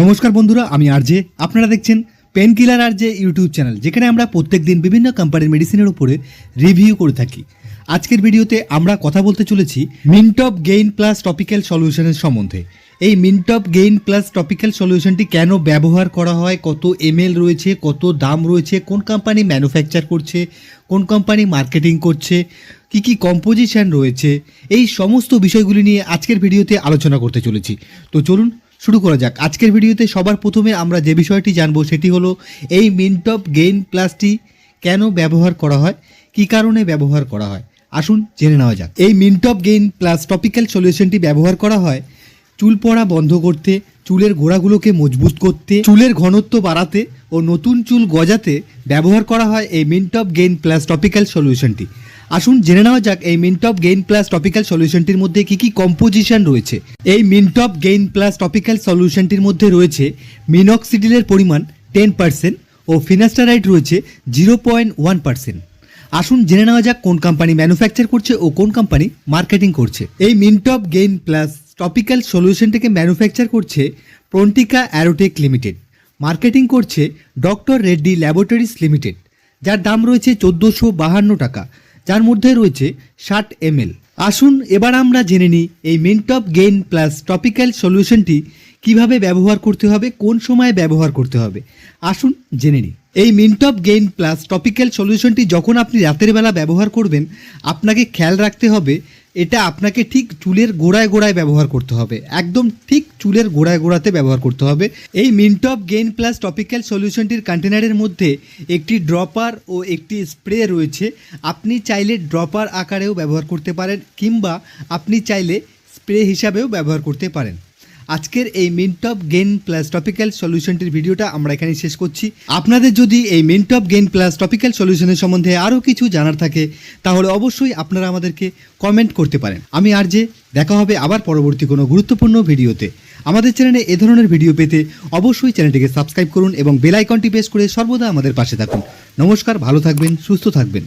নমস্কার বন্ধুরা, আমি আরজে। আপনারা দেখছেন pen killer RJ YouTube channel, যেখানে আমরা প্রত্যেকদিন বিভিন্ন কোম্পানির মেডিসিনের উপরে রিভিউ করে থাকি। আজকের ভিডিওতে আমরা কথা বলতে চলেছি মিনটপ গেইন প্লাস টপিক্যাল সলিউশনের সম্বন্ধে। এই মিনটপ গেইন প্লাস টপিক্যাল সলিউশনটি কেন ব্যবহার করা হয়, কত এমএল রয়েছে, কত দাম রয়েছে, কোন কোম্পানি ম্যানুফ্যাকচার করছে, কোন কোম্পানি মার্কেটিং করছে, কি কি কম্পোজিশন রয়েছে, এই সমস্ত বিষয়গুলি নিয়ে আজকের ভিডিওতে আলোচনা করতে চলেছি। তো চলুন শুরু করা যাক। আজকের ভিডিওতে সবার প্রথমে আমরা যে বিষয়টি জানব সেটি হলো, এই মিনটপ গেইন প্লাসটি কেন ব্যবহার করা হয়? কি কারণে ব্যবহার করা হয়? আসুন জেনে নেওয়া যাক। এই মিনটপ গেইন প্লাস টপিক্যাল সলিউশনটি ব্যবহার করা হয় চুল পড়া বন্ধ করতে, চুলের গোড়াগুলোকে মজবুত করতে, চুলের ঘনত্ব বাড়াতে ও নতুন চুল গজাতে ব্যবহার করা হয় এই মিনটপ গেইন প্লাস টপিক্যাল সলিউশনটি। আসুন জেনে নেওয়া যাক এই মিনটপ গেইন প্লাস টপিক্যাল সলিউশনটির মধ্যে কি কি কম্পোজিশন রয়েছে। এই মিনটপ গেইন প্লাস টপিক্যাল সলিউশনটির মধ্যে রয়েছে মিনক্সিডিলের পরিমাণ টেন পার্সেন্ট ও ফিনাস্টারাইড রয়েছে জিরো পয়েন্ট ওয়ান পার্সেন্ট। আসুন জেনে নেওয়া যাক কোন কোম্পানি ম্যানুফ্যাকচার করছে ও কোন কোম্পানি মার্কেটিং করছে। এই মিনটপ গেইন প্লাস টপিক্যাল সলিউশনটিকে ম্যানুফ্যাকচার করছে প্রন্টিকা অ্যারোটেক লিমিটেড। মার্কেটিং করছে ডক্টর রেড্ডি ল্যাবরেটরিজ লিমিটেড, যার দাম রয়েছে চোদ্দোশো বাহান্ন টাকা। যার মধ্যে রয়েছে ষাট এম আসুন, এবার আমরা জেনে নিই এই মেনটপ গেইন প্লাস টপিক্যাল সলিউশনটি কীভাবে ব্যবহার করতে হবে, কোন সময়ে ব্যবহার করতে হবে। আসুন, জেনে নিই। এই মিনটপ গেইন প্লাস টপিক্যাল সলিউশনটি যখন আপনি রাতের বেলা ব্যবহার করবেন, আপনাকে খেয়াল রাখতে হবে এটা আপনাকে ঠিক চুলের গোড়ায় গোড়ায় ব্যবহার করতে হবে। একদম ঠিক চুলের গোড়ায় গোড়াতে ব্যবহার করতে হবে। এই মিনটপ গেইন প্লাস টপিক্যাল সলিউশনটির কন্টেনারের মধ্যে একটি ড্রপার ও একটি স্প্রে রয়েছে। আপনি চাইলে ড্রপার আকারেও ব্যবহার করতে পারেন কিংবা আপনি চাইলে স্প্রে হিসাবেও ব্যবহার করতে পারেন। আজকের এই মিনটপ গেইন প্লাস টপিক্যাল সলিউশনটির ভিডিওটা আমরা এখানে শেষ করছি। আপনাদের যদি এই মিনটপ গেইন প্লাস টপিক্যাল সলিউশনের সম্বন্ধে আরও কিছু জানার থাকে, তাহলে অবশ্যই আপনারা আমাদেরকে কমেন্ট করতে পারেন। আমি আর যে, দেখা হবে আবার পরবর্তী কোনো গুরুত্বপূর্ণ ভিডিওতে। আমাদের চ্যানেলে এ ধরনের ভিডিও পেতে অবশ্যই চ্যানেলটিকে সাবস্ক্রাইব করুন এবং বেল আইকনটি প্রেস করে সর্বদা আমাদের পাশে থাকুন। নমস্কার, ভালো থাকবেন, সুস্থ থাকবেন।